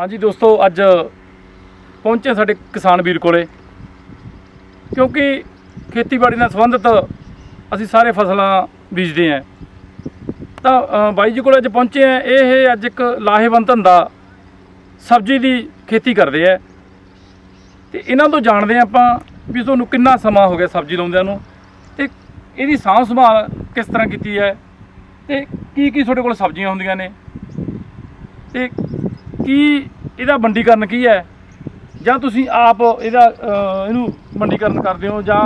ਹਾਂਜੀ ਦੋਸਤੋ, ਅੱਜ ਪਹੁੰਚੇ ਸਾਡੇ ਕਿਸਾਨ ਵੀਰ ਕੋਲੇ। ਕਿਉਂਕਿ ਖੇਤੀਬਾੜੀ ਨਾਲ ਸੰਬੰਧਿਤ ਅਸੀਂ ਸਾਰੇ ਫਸਲਾਂ ਬੀਜਦੇ ਆਂ ਤਾਂ ਬਾਈ ਜੀ ਕੋਲ ਅੱਜ ਪਹੁੰਚੇ ਆ ਇਹ ਅੱਜ ਇੱਕ ਲਾਹੇਵੰਦ ਧੰਦਾ ਸਬਜ਼ੀ ਦੀ ਖੇਤੀ ਕਰਦੇ ਆ। ਤੇ ਇਹਨਾਂ ਤੋਂ ਜਾਣਦੇ ਹਾਂ ਆਪਾਂ ਵੀ ਤੁਹਾਨੂੰ ਕਿੰਨਾ ਸਮਾਂ ਹੋ ਗਿਆ ਸਬਜ਼ੀ ਲਾਉਂਦਿਆਂ ਨੂੰ ਤੇ ਇਹਦੀ ਸਾਂਭ ਸੰਭਾਲ ਕਿਸ ਤਰ੍ਹਾਂ ਕੀਤੀ ਹੈ ਤੇ ਕੀ ਕੀ ਤੁਹਾਡੇ ਕੋਲ ਸਬਜ਼ੀਆਂ ਹੁੰਦੀਆਂ ਨੇ ਤੇ ਕੀ ਇਹਦਾ ਮੰਡੀਕਰਨ ਕੀ ਹੈ? ਜਾਂ ਤੁਸੀਂ ਆਪ ਇਹਦਾ ਇਹਨੂੰ ਮੰਡੀਕਰਨ ਕਰਦੇ ਹੋ ਜਾਂ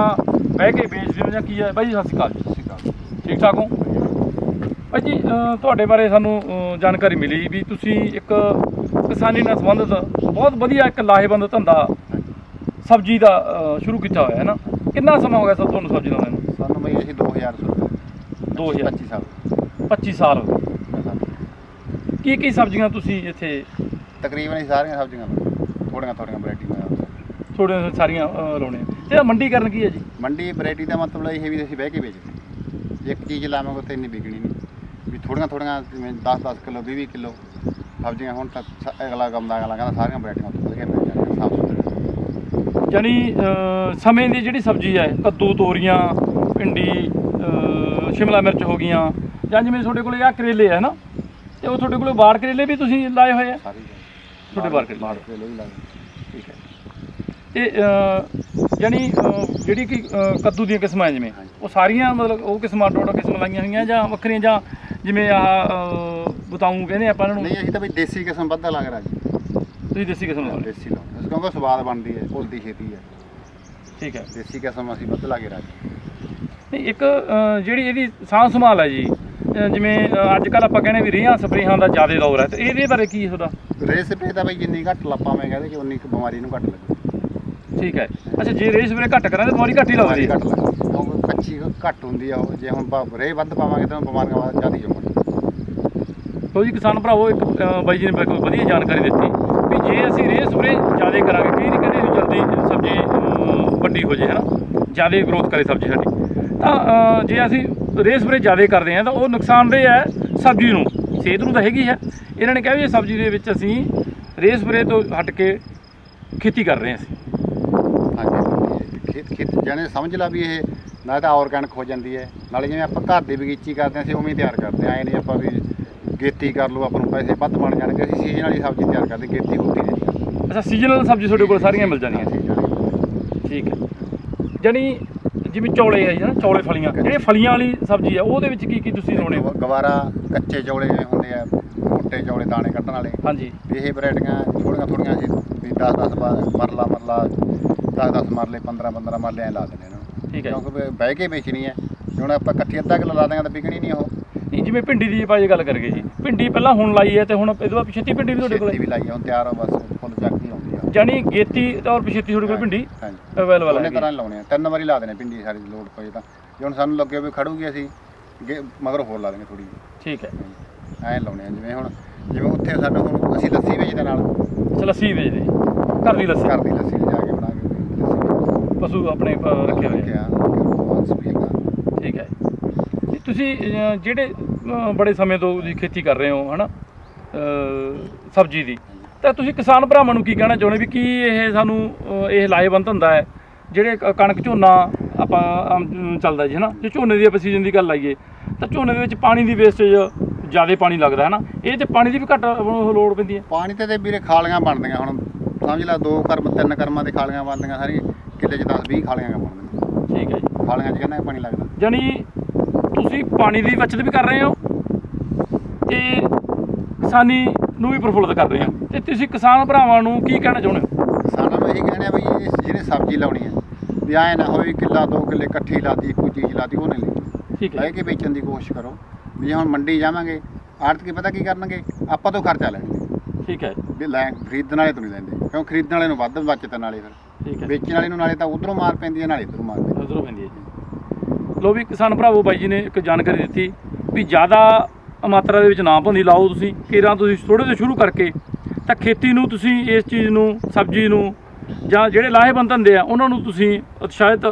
ਬਹਿ ਕੇ ਵੇਚਦੇ ਹੋ ਜਾਂ ਕੀ ਹੈ? ਬਾਈ ਜੀ ਸਤਿ ਸ਼੍ਰੀ ਅਕਾਲ ਜੀ ਸਤਿ ਸ਼੍ਰੀ ਅਕਾਲ। ਠੀਕ ਠਾਕ ਹੋ? ਬਾਈ ਜੀ ਤੁਹਾਡੇ ਬਾਰੇ ਸਾਨੂੰ ਜਾਣਕਾਰੀ ਮਿਲੀ ਵੀ ਤੁਸੀਂ ਇੱਕ ਕਿਸਾਨੀ ਨਾਲ ਸੰਬੰਧਿਤ ਬਹੁਤ ਵਧੀਆ ਇੱਕ ਲਾਹੇਵੰਦ ਧੰਦਾ ਸਬਜ਼ੀ ਦਾ ਸ਼ੁਰੂ ਕੀਤਾ ਹੋਇਆ ਹੈ ਨਾ? ਕਿੰਨਾ ਸਮਾਂ ਹੋ ਗਿਆ ਸਰ ਤੁਹਾਨੂੰ ਸਬਜ਼ੀ ਲਾਉਂਦੇ ਨੂੰ? ਸਾਨੂੰ ਬਈ ਅਸੀਂ 2000 ਸੁਣ 2000 25 ਸਾਲ 25 ਸਾਲ। ਹੋ ਗਏ ਕੀ ਕੀ ਸਬਜ਼ੀਆਂ ਤੁਸੀਂ ਇੱਥੇ? ਤਕਰੀਬਨ ਹੀ ਸਾਰੀਆਂ ਸਬਜ਼ੀਆਂ ਥੋੜੀਆਂ ਥੋੜੀਆਂ ਵੈਰਾਈਟੀਆਂ ਥੋੜੀਆਂ ਸਾਰੀਆਂ ਅਹ, ਲਾਉਣੇ ਆ ਤੇ ਇਹਦਾ ਮੰਡੀਕਰਨ ਕੀ ਹੈ ਜੀ? ਮੰਡੀ ਵੈਰਾਈਟੀ ਦਾ ਮਤਲਬ ਇਹ ਵੀ ਅਸੀਂ ਬਹਿ ਕੇ ਵੇਚਦੇ ਇੱਕ ਚੀਜ਼ ਲਾਵਾਂਗੇ ਉੱਥੇ ਇੰਨੀ ਵਿਕਣੀ ਨਹੀਂ। ਵੀ ਥੋੜੀਆਂ ਥੋੜੀਆਂ ਜਿਵੇਂ 10-10 ਕਿਲੋ 20-20 ਕਿਲੋ ਸਬਜ਼ੀਆਂ ਹੁਣ ਤੱਕ ਸ- ਅਗਲਾ ਕੰਮ ਦਾ ਅਗਲਾ ਕਹਿੰਦਾ ਸਾਰੀਆਂ ਵੈਰਾਈਟੀਆਂ ਉੱਥੇ ਵਧੀਆ ਮਿਲ ਜਾਂਦੀਆਂ ਸਾਫ਼ ਜਾਣੀ ਅਹ, ਸਮੇਂ ਦੀ ਜਿਹੜੀ ਸਬਜ਼ੀ ਹੈ ਕੱਦੂ ਤੋਰੀਆਂ ਭਿੰਡੀ ਸ਼ਿਮਲਾ ਮਿਰਚ ਹੋ ਗਈਆਂ ਜਾਂ ਜਿਵੇਂ ਤੁਹਾਡੇ ਕੋਲੇ ਆ ਕਰੇਲੇ ਹੈ ਨਾ ਤੇ ਉਹ ਤੁਹਾਡੇ ਕੋਲੇ ਬਾੜ ਕਰੇਲੇ ਵੀ ਤੁਸੀਂ ਲਾਏ ਹੋਏ ਆ? ਸਾਰੀ ਤੁਹਾਡੇ। ਬਾਹਰ ਕਿਲੋ ਵੀ ਲੱਗਦੇ ਠੀਕ ਹੈ। ਜਾਣੀ ਅਹ, ਜਿਹੜੀ ਕਿ ਕੱਦੂ ਦੀਆਂ ਕਿਸਮਾਂ ਜਿਵੇਂ। ਉਹ ਸਾਰੀਆਂ ਮਤਲਬ ਉਹ ਕਿਸਮਾਂ ਡੋੜਾ ਕਿਸਮ ਲਾਈਆਂ ਹੋਈਆਂ ਜਾਂ ਵੱਖਰੀਆਂ ਜਾਂ ਜਿਵੇਂ ਆ ਬਤਾਉਂ ਕਹਿੰਦੇ ਆਪਾਂ ਇਹਨਾਂ ਨੂੰ? ਨਹੀਂ ਅਸੀਂ ਤਾਂ ਬਈ ਦੇਸੀ ਕਿਸਮ ਵੱਧਾ ਲੱਗ ਰਿਹਾ ਜੀ ਤੁਸੀਂ ਦੇਸੀ ਕਿਸਮ ਲਾ ਲਓ। ਦੇਸੀ ਲਾਉਂਦੇ ਕਿਉਂਕਿ ਸਵਾਦ ਬਣਦੀ ਹੈ ਭੁੱਲਦੀ ਛੇਤੀ ਹੈ। ਠੀਕ ਹੈ। ਦੇਸੀ ਕਿਸਮ ਅਸੀਂ ਵੱਧ ਲਾ ਕੇ ਰੱਖਦੇ ਨਹੀਂ ਇੱਕ ਜਿਹੜੀ ਇਹਦੀ ਸਾਂਭ ਸੰਭਾਲ ਹੈ ਜੀ ਜਿਵੇਂ ਅੱਜ ਕੱਲ ਆਪਾਂ ਕਹਿੰਦੇ ਵੀ ਰੇਹਾਂ ਸਪਰੇਹਾਂ ਦਾ ਜ਼ਿਆਦਾ ਦੌਰ ਹੈ। ਤੇ ਇਹਦੇ ਬਾਰੇ ਕੀ ਤੁਹਾਡਾ? ਰੇ ਸਪਰੇ ਤਾਂ ਬਈ ਜਿੰਨੀ ਘੱਟ ਲਾਪਾਵੇਂ ਕਹਿੰਦੇ ਕਿ ਉਨੀ ਕੁ ਬਿਮਾਰੀ ਨੂੰ ਘੱਟ ਲੱਗੇ ਠੀਕ ਹੈ। ਅੱਛਾ ਜੇ ਰੇਹ ਸਪਰੇ ਘੱਟ ਕਰਾਂ ਤੇ ਬਿਮਾਰੀ ਘੱਟ ਹੀ ਲੱਗਦੀ ਬਿਮਾਰੀ ਹੈ। ਘੱਟ ਲੱਗੇ ਕਿਉਂਕਿ ਕੱਚੀ ਘੱਟ ਹੁੰਦੀ ਆ ਉਹ ਜੇ ਹੁਣ ਆਪਾਂ ਰੇ ਵੱਧ ਪਾਵਾਂਗੇ ਤਾਂ ਬਿਮਾਰੀਆਂ ਵੱਧ ਜ਼ਿਆਦਾ ਜੰਮਣ ਲੋ ਜੀ ਕਿਸਾਨ ਭਰਾਵੋ ਇੱਕ ਬਾਈ ਜੀ ਨੇ ਬਿਲਕੁਲ ਵਧੀਆ ਜਾਣਕਾਰੀ ਦਿੱਤੀ ਵੀ ਜੇ ਅਸੀਂ ਰੇਹ ਸਪਰੇ ਜ਼ਿਆਦਾ ਕਰਾਂਗੇ ਕਈ ਨਹੀਂ ਕਹਿੰਦੇ ਵੀ ਜਲਦੀ ਸਬਜ਼ੀ ਵੱਡੀ ਹੋ ਜੇ ਹੈ ਨਾ ਜ਼ਿਆਦਾ ਗਰੋਥ ਕਰੇ ਸਬਜ਼ੀ ਸਾਡੀ। ਤਾਂ ਜੇ ਅਸੀਂ ਰੇਹ ਸਪਰੇ ਜ਼ਿਆਦਾ ਕਰਦੇ ਹਾਂ ਤਾਂ ਉਹ ਨੁਕਸਾਨਦੇਹ ਹੈ ਸਬਜ਼ੀ ਨੂੰ। ਸਿਹਤ ਨੂੰ ਤਾਂ ਹੈਗੀ ਹੈ ਇਹਨਾਂ ਨੇ ਕਿਹਾ ਵੀ ਇਹ ਸਬਜ਼ੀ ਦੇ ਵਿੱਚ ਅਸੀਂ ਰੇਹ ਸਪਰੇ ਤੋਂ ਹਟ ਕੇ ਖੇਤੀ ਕਰ ਰਹੇ ਹਾਂ ਅਸੀਂ। ਹਾਂਜੀ। ਖੇਤ ਖੇਤ ਜਾਨੇ ਸਮਝ ਲਾ ਵੀ ਇਹ ਨਾ ਤਾਂ ਆਰਗੈਨਿਕ ਹੋ ਜਾਂਦੀ ਹੈ ਨਾਲੇ ਜਿਵੇਂ ਆਪਾਂ ਘਰ ਦੀ ਬਗੀਚੀ ਕਰਦੇ ਹਾਂ ਅਸੀਂ ਉਵੇਂ ਤਿਆਰ ਕਰਦੇ ਹਾਂ ਐ ਨਹੀਂ ਆਪਾਂ ਵੀ ਗੇਤੀ ਕਰ ਲਓ ਆਪਾਂ ਨੂੰ ਪੈਸੇ ਵੱਧ ਬਣ ਜਾਣਗੇ ਅਸੀਂ ਸੀਜ਼ਨ ਵਾਲੀ ਸਬਜ਼ੀ ਤਿਆਰ ਕਰਦੇ ਗੇਤੀ ਹੁੰਦੀ ਨਹੀਂ। ਅੱਛਾ ਸੀਜ਼ਨਲ ਸਬਜ਼ੀ ਤੁਹਾਡੇ ਕੋਲ ਸਾਰੀਆਂ ਮਿਲ ਜਾਣੀਆਂ। ਠੀਕ ਹੈ। ਜਾਣੀ ਜਿਵੇਂ ਚੌਲੇ ਹੈ ਜੀ ਨਾ ਚੌਲੇ ਫਲੀਆਂ। ਜਿਹੜੇ ਫਲੀਆਂ ਵਾਲੀ ਸਬਜ਼ੀ ਹੈ ਉਹਦੇ ਵਿੱਚ ਕੀ ਕੀ ਤੁਸੀਂ ਲਾਉਣੇ ਹੋ? ਗਵਾਰਾ ਕੱਚੇ ਚੌਲੇ ਜਿਵੇਂ ਹੁੰਦੇ ਆ ਮੋਟੇ ਚੌਲੇ ਦਾਣੇ ਕੱਢਣ ਵਾਲੇ। ਹਾਂਜੀ। ਇਹ ਵੈਰਾਈਟੀਆਂ ਥੋੜੀਆਂ ਥੋੜੀਆਂ ਵੀ 10 10 ਮਰਲਾ ਮਰਲਾ 10 10 ਮਰਲੇ 15 15 ਮਰਲੇ ਐ ਲਾ ਦਿੰਦੇ ਨੂੰ। ਠੀਕ ਹੈ ਕਿਉਂਕਿ ਬਹਿ ਕੇ ਵੇਚਣੀ ਹੈ। ਜੇ ਹੁਣ ਆਪਾਂ ਇਕੱਠੀ ਅੱਧਾ ਕਿਲੋ ਲਾ ਦਾਂਗੇ ਤਾਂ ਵਿਕਣੀ ਨਹੀਂ ਉਹ। ਨਹੀਂ ਜਿਵੇਂ ਭਿੰਡੀ ਦੀ ਆਪਾਂ ਇਹ ਗੱਲ ਕਰੀਏ ਜੀ। ਭਿੰਡੀ ਪਹਿਲਾਂ ਹੁਣ ਲਾਈ ਹੈ ਤੇ ਹੁਣ ਇਹਦੇ ਬਾਅਦ ਪਿਛੇਤੀ ਭਿੰਡੀ ਵੀ ਤੁਹਾਡੇ ਕੋਲ ਵੀ ਲਾਈ ਆ ਹੁਣ ਤਿਆਰ ਆ ਬਸ ਫੁੱਲ ਚੱਕ ਹੀ ਆਉਂਦੀ ਜਾਣੀ ਗੇਤੀ ਔਰ ਪਿਛੇਤੀ ਤੁਹਾਡੇ ਕੋਲ ਭਿੰਡੀ ਹਾਂਜੀ। ਅਵੇਲੇਬਲ ਉਹਨੇ ਹੈ ਤਰ੍ਹਾਂ ਲਾਉਣੇ ਆ। ਤਿੰਨ ਵਾਰੀ ਲਾ ਦੇਣੇ ਪਿੰਡੀ ਸਾਰੀ ਲੋਡ ਪਏ ਤਾਂ। ਜੇ ਹੁਣ ਸਾਨੂੰ ਲੱਗੇ ਵੀ ਖੜੂਗੀ ਅਸੀਂ ਅੱਗੇ ਮਗਰ ਹੋਰ ਲਾ ਦੇਣਗੇ ਥੋੜੀ ਠੀਕ ਹੈ। ਐਂ ਲਾਉਣੇ ਆ ਜਿਵੇਂ ਹੁਣ ਜਿਵੇਂ ਉੱਥੇ ਸਾਡਾ ਹੁਣ ਅਸੀਂ ਲੱਸੀ ਵੇਚਦੇ ਨਾਲ। ਅੱਛਾ ਲੱਸੀ ਵੇਚਦੇ ਘਰ ਦੀ ਲੱਸੀ। ਘਰ ਦੀ ਲੱਸੀ ਲਿਜਾ ਕੇ ਬਣਾ ਕੇ ਲੱਸੀ ਪਸ਼ੂ ਆਪਣੇ ਰੱਖੇ ਹੋਏ ਆ। ਠੀਕ ਹੈ। ਤੇ ਤੁਸੀਂ ਜਿਹੜੇ ਬੜੇ ਸਮੇਂ ਤੋਂ ਤੁਸੀਂ ਖੇਤੀ ਕਰ ਰਹੇ ਹੋ ਹਨਾ? ਅਹ, ਸਬਜ਼ੀ ਦੀ। ਤਾਂ ਤੁਸੀਂ ਕਿਸਾਨ ਭਰਾਵਾਂ ਨੂੰ ਕੀ ਕਹਿਣਾ ਚਾਹੁੰਦੇ ਵੀ ਕੀ ਇਹ ਸਾਨੂੰ ਅਹ, ਇਹ ਲਾਹੇਵੰਦ ਹੁੰਦਾ ਹੈ? ਜਿਹੜੇ ਕ- ਕਣਕ ਝੋਨਾ ਆਪਾਂ ਆਮ, ਚੱਲਦਾ ਜੀ ਹਨਾ? ਜੇ ਝੋਨੇ ਦੀ ਆਪਾਂ ਸੀਜ਼ਨ ਦੀ ਗੱਲ ਲਾਈਏ ਤਾਂ ਝੋਨੇ ਦੇ ਵਿੱਚ ਪਾਣੀ ਦੀ ਵੇਸਟੇਜ ਜ਼ਿਆਦਾ ਪਾਣੀ ਲੱਗਦਾ ਹੈ ਨਾ ਇਹ ਤੇ ਪਾਣੀ ਦੀ ਵੀ ਘੱਟ ਲੋੜ ਪੈਂਦੀ ਹੈ। ਪਾਣੀ ਤੇ ਤੇ ਵੀਰੇ ਖਾਲੀਆਂ ਬਣਦੀਆਂ ਹੁਣ ਸਮਝ ਲੈ ਦੋ ਕਰਮ ਤਿੰਨ ਕਰਮਾਂ ਦੇ ਖਾਲੀਆਂ ਬਣਦੀਆਂ ਸਾਰੀਆਂ ਕਿੱਲੇ 'ਚ 10 20 ਖਾਲੀਆਂ ਬਣਦੀਆਂ। ਠੀਕ ਹੈ ਜੀ। ਖਾਲੀਆਂ 'ਚ ਕਿੰਨਾ ਕੁ ਪਾਣੀ ਲੱਗਦਾ? ਜਾਣੀ ਤੁਸੀਂ ਪਾਣੀ ਦੀ ਬਚਤ ਵੀ ਕਰ ਰਹੇ ਹੋ ਤੇ ਕਿਸਾਨੀ ਨੂੰ ਵੀ ਪ੍ਰਫੁੱਲਤ ਕਰ ਰਹੇ ਹੋ। ਤੇ ਤੁਸੀਂ ਕਿਸਾਨ ਭਰਾਵਾਂ ਨੂੰ ਕੀ ਕਹਿਣਾ ਚਾਹੁੰਦੇ ਹੋ? ਕਿਸਾਨਾਂ ਨੂੰ ਇਹੀ ਕਹਿਣਾ ਵੀ ਇਹ ਜਿਹਨੇ ਸਬਜ਼ੀ ਲਾਉਣੀ ਹੈ ਵੀ ਐਂ ਨਾ ਹੋਵੇ ਕਿੱਲਾ ਦੋ ਕਿੱਲੇ ਇਕੱਠੀ ਲਾਤੀ ਕੋਈ ਚੀਜ਼ ਲਾਤੀ ਉਹ ਨਹੀਂ ਲਈ। ਠੀਕ ਹੈ। ਬਹਿ ਕੇ ਵੇਚਣ ਦੀ ਕੋਸ਼ਿਸ਼ ਕਰੋ। ਵੀ ਜੇ ਹੁਣ ਮੰਡੀ ਜਾਵਾਂਗੇ ਆੜਤ ਕੀ ਪਤਾ ਕੀ ਕਰਨਗੇ? ਆਪਾਂ ਤੋਂ ਖਰਚਾ ਲੈਣਗੇ। ਠੀਕ ਹੈ। ਵੀ ਲੈ ਖਰੀਦਣ ਵਾਲੇ ਤੋਂ ਨਹੀਂ ਲੈਂਦੇ। ਕਿਉਂ? ਖਰੀਦਣ ਵਾਲੇ ਨੂੰ ਵੱਧ ਬਚਤ ਨਾਲੇ ਫਿਰ। ਠੀਕ ਹੈ। ਵੇਚਣ ਵਾਲੇ ਨੂੰ ਨਾਲੇ ਤਾਂ ਉਧਰੋਂ ਮਾਰ ਪੈਂਦੀ ਹੈ ਨਾਲੇ ਇਧਰੋਂ ਮਾਰ ਪੈਂਦੀ ਉਧਰੋਂ ਪੈਂਦੀ ਹੈ ਜੀ। ਲੋ ਵੀ ਕਿਸਾਨ ਭਰਾਵੋ ਬਾਈ ਜੀ ਨੇ ਇੱਕ ਜਾਣਕਾਰੀ ਦਿੱਤੀ ਵੀ ਜ਼ਿਆਦਾ ਮਾਤਰਾ ਦੇ ਵਿੱਚ ਨਾ ਭੰਦੀ ਲਾਓ ਤੁਸੀਂ ਕੇਰਾਂ ਤੁਸੀਂ ਥੋੜੇ ਤੋਂ ਸ਼ੁਰੂ ਕਰਕੇ, ਤਾਂ ਖੇਤੀ ਨੂੰ ਤੁਸੀਂ ਇਸ ਚੀਜ਼ ਨੂੰ, ਸਬਜ਼ੀ ਨੂੰ ਜਾਂ ਜਿਹੜੇ ਲਾਹੇਵੰਦ ਧੰਦੇ ਆ, ਉਹਨਾਂ ਨੂੰ ਤੁਸੀਂ ਉਤਸ਼ਾਹਿਤ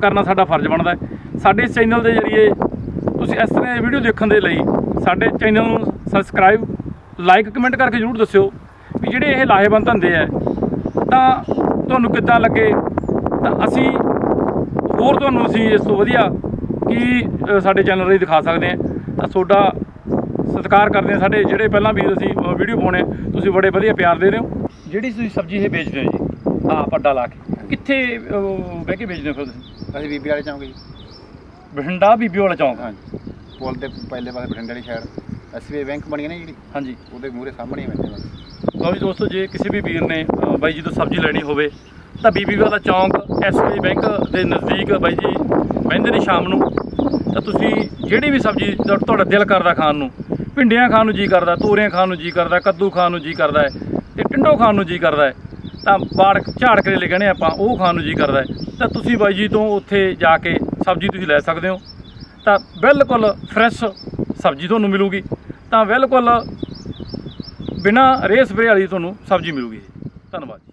ਕਰਨਾ ਸਾਡਾ ਫਰਜ਼ ਬਣਦਾ ਹੈ। ਸਾਡੇ ਚੈਨਲ ਦੇ ਜ਼ਰੀਏ ਤੁਸੀਂ ਇਸ ਤਰ੍ਹਾਂ ਵੀਡੀਓ ਦੇਖਣ ਦੇ ਲਈ ਸਾਡੇ ਚੈਨਲ ਨੂੰ ਸਬਸਕ੍ਰਾਈਬ, ਲਾਈਕ, ਕਮੈਂਟ ਕਰਕੇ ਜਰੂਰ ਦੱਸਿਓ ਵੀ ਜਿਹੜੇ ਇਹ ਲਾਹੇਵੰਦ ਧੰਦੇ ਆ, ਤਾਂ ਤੁਹਾਨੂੰ ਕਿੱਦਾਂ ਲੱਗੇ? ਤਾਂ ਅਸੀਂ ਹੋਰ ਤੁਹਾਨੂੰ ਅਸੀਂ ਇਸ ਤੋਂ ਵਧੀਆ ਕੀ ਸਾਡੇ ਚੈਨਲ ਰਾਹੀਂ ਦਿਖਾ ਸਕਦੇ ਹਾਂ। ਤਾਂ ਤੁਹਾਡਾ ਸਤਿਕਾਰ ਕਰਦੇ ਹਾਂ ਸਾਡੇ ਜਿਹੜੇ ਪਹਿਲਾਂ ਵੀਰ ਅਸੀਂ ਵੀਡੀਓ ਪਾਉਣੇ ਆ, ਤੁਸੀਂ ਬੜੇ ਵਧੀਆ ਪਿਆਰ ਦੇ ਰਹੇ ਹੋ। ਜਿਹੜੀ ਤੁਸੀਂ ਸਬਜ਼ੀ ਇਹ ਵੇਚਦੇ ਹੋ ਜੀ ਆ ਪੱਡਾ ਲਾ ਕੇ ਕਿੱਥੇ ਬਹਿ ਕੇ ਵੇਚਦੇ ਹੋ ਫਿਰ ਤੁਸੀਂ? ਅਸੀਂ ਬੀਬੀ ਵਾਲੇ ਚਾਹੁੰਗੇ ਜੀ। ਬਠਿੰਡਾ ਬੀਬੀ ਵਾਲਾ ਚੌਂਕ? ਹਾਂਜੀ ਪੁਲ ਦੇ ਪਹਿਲੇ ਪਾਸੇ ਬਠਿੰਡੇ ਵਾਲੀ ਸਾਈਡ ਐਸਬੀਆਈ ਬੈਂਕ ਬਣੀ ਹੈ ਨਾ ਜਿਹੜੀ ਹਾਂਜੀ ਉਹਦੇ ਮੂਹਰੇ ਸਾਹਮਣੇ ਹੀ ਬੈਠੇ ਬਸ ਲਓ ਜੀ ਦੋਸਤੋ ਜੇ ਕਿਸੇ ਵੀ ਵੀਰ ਨੇ ਬਾਈ ਜੀ ਤੋਂ ਸਬਜ਼ੀ ਲੈਣੀ ਹੋਵੇ ਤਾਂ ਬੀਬੀ ਵਾਲਾ ਚੌਂਕ ਐਸਬੀਆਈ ਬੈਂਕ ਦੇ ਨਜ਼ਦੀਕ ਬਾਈ ਜੀ ਬਹਿੰਦੇ ਨੇ ਸ਼ਾਮ ਨੂੰ। ਤਾਂ ਤੁਸੀਂ ਜਿਹੜੀ ਵੀ ਸਬਜ਼ੀ ਤੁਹਾ- ਤੁਹਾਡਾ ਦਿਲ ਕਰਦਾ ਖਾਣ ਨੂੰ ਭਿੰਡੀਆਂ ਖਾਣ ਨੂੰ ਜੀ ਕਰਦਾ, ਤੋਰੀਆਂ ਖਾਣ ਨੂੰ ਜੀ ਕਰਦਾ, ਕੱਦੂ ਖਾਣ ਨੂੰ ਜੀ ਕਰਦਾ ਹੈ ਤੇ ਟਿੰਡੋ ਖਾਣ ਨੂੰ ਜੀ ਕਰਦਾ ਹੈ। ਤਾਂ ਬਾੜ ਝਾੜ ਕਰੇਲੇ ਕਹਿੰਦੇ ਆਪਾਂ, ਉਹ ਖਾਣ ਨੂੰ ਜੀ ਕਰਦਾ ਹੈ। ਤਾਂ ਤੁਸੀਂ ਬਾਈ ਜੀ ਤੋਂ ਉੱਥੇ ਜਾ ਕੇ ਸਬਜ਼ੀ ਤੁਸੀਂ ਲੈ ਸਕਦੇ ਹੋ। ਤਾਂ ਬਿਲਕੁਲ ਫਰੈਸ਼ ਸਬਜ਼ੀ ਤੁਹਾਨੂੰ ਮਿਲੂਗੀ। ਤਾਂ ਬਿਲਕੁਲ ਬਿਨਾ ਰੇਹ ਸਪਰੇਅ ਵਾਲੀ ਤੁਹਾਨੂੰ ਸਬਜ਼ੀ ਮਿਲੂਗੀ। ਧੰਨਵਾਦ ਜੀ।